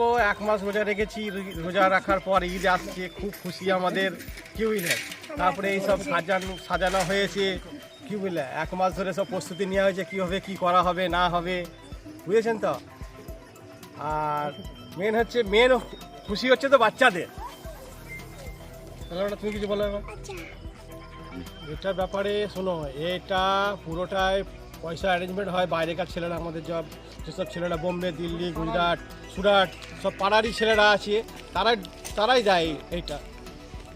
বলব এক মাস রোজা রেখেছি রোজা রাখার পর ঈদ আসছে খুব খুশি আমাদের কি বুঝলে তারপরে এই সব সাজানো সাজানো হয়েছে কি বুঝলে এক মাস ধরে সব প্রস্তুতি নেওয়া হয়েছে কীভাবে কি করা হবে না হবে বুঝেছেন তো? আর মেন হচ্ছে মেন খুশি হচ্ছে তো বাচ্চাদের। তাহলে তুমি কিছু বলো এবার। এটার ব্যাপারে শোনো এটা পুরোটাই পয়সা অ্যারেঞ্জমেন্ট হয় বাইরেকার ছেলেরা আমাদের জব যেসব ছেলেরা বোম্বে দিল্লি গুজরাট সুরাট সব পাড়ারই ছেলেরা আছে তারাই তারাই দেয় এইটা।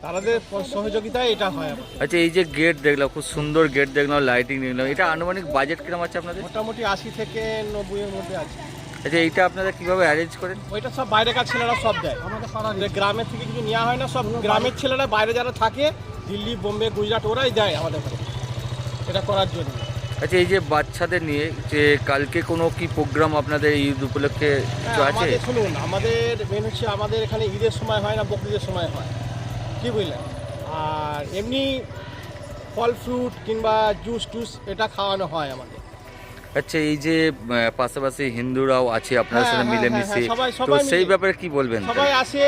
তাদের সহযোগিতায় এটা হয়। আচ্ছা এই যে গেট দেখলাম খুব সুন্দর গেট দেখলাম লাইটিং দেখলাম এটা আনুমানিক বাজেট কীরকম আছে আপনাদের? মোটামুটি আশি থেকে নব্বইয়ের মধ্যে আছে। আচ্ছা এইটা আপনারা কীভাবে অ্যারেঞ্জ করেন? ওইটা সব বাইরেকার ছেলেরা সব দেয়। আমাদের পাড়ার গ্রামের থেকে কিছু নেওয়া হয় না সব গ্রামের ছেলেরা বাইরে যারা থাকে দিল্লি বোম্বে গুজরাট ওরাই দেয় আমাদের এটা করার জন্য। আচ্ছা এই যে বাচ্চাদের নিয়ে যে কালকে কোনো কি প্রোগ্রাম আপনাদের ঈদ উপলক্ষে হ্যাঁ, আছে শুনুন আমাদের মেন হচ্ছে আমাদের এখানে ঈদের সময় হয় না বকরিদের সময় হয়। কি বুঝলেন? আর এমনি ফল ফ্রুট কিংবা জুস টুস এটা খাওয়ানো হয় আমাদের। আচ্ছা এই যে পাশাপাশি হিন্দুরাও আছে আপনার হ্যাঁ, সাথে হ্যাঁ, মিলেমিশে। হ্যাঁ, তো সেই ব্যাপারে কি বলবেন? সবাই আসে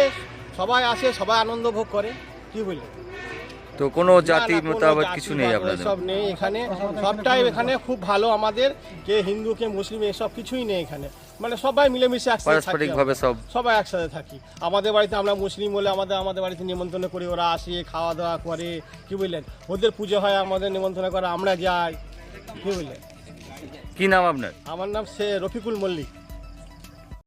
সবাই আসে সবাই আনন্দ ভোগ করে। কি বুঝলেন? তো কোনো জাতি মোতাবেক কিছু নেই আপনাদের? সব নেই এখানে। সবটাই এখানে খুব ভালো আমাদের কে হিন্দু কে মুসলিম এসব কিছুই নেই এখানে। মানে সবাই মিলেমিশে একসাথে থাকি ভাবে সব। সবাই একসাথে থাকি। আমাদের বাড়িতে আমরা মুসলিম বলে আমাদের আমাদের বাড়িতে নিমন্ত্রণ করি ওরা আসে খাওয়া দাওয়া করে কি বুঝলেন? ওদের পুজো হয় আমাদের নিমন্ত্রণ করে আমরা যাই কি বুঝলেন? কি নাম আপনার? আমার নাম সে রফিকুল মল্লিক।